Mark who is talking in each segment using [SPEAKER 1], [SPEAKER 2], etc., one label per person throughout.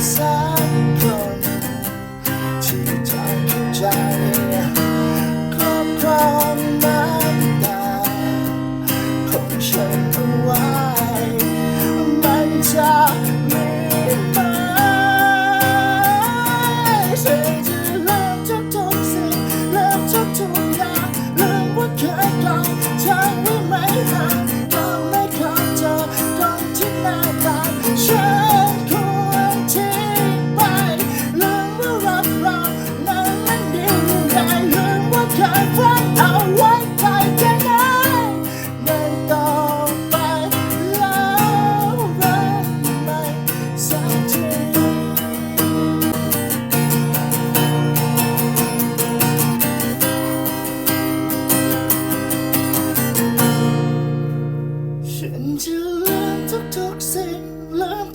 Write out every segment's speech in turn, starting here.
[SPEAKER 1] inside.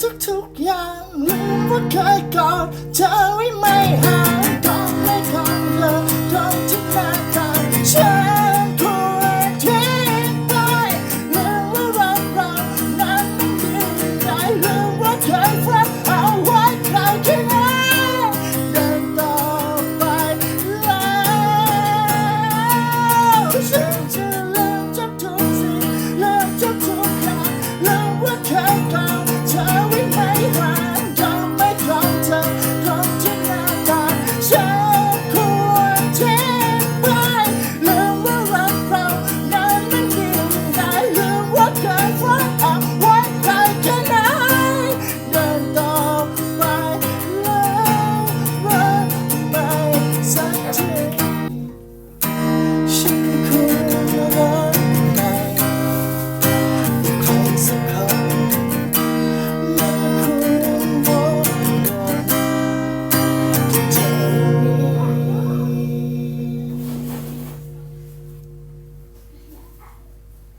[SPEAKER 1] ทุกทุกอย่างลืมว่าเคยกอดเธอไว้ไม่ห่าง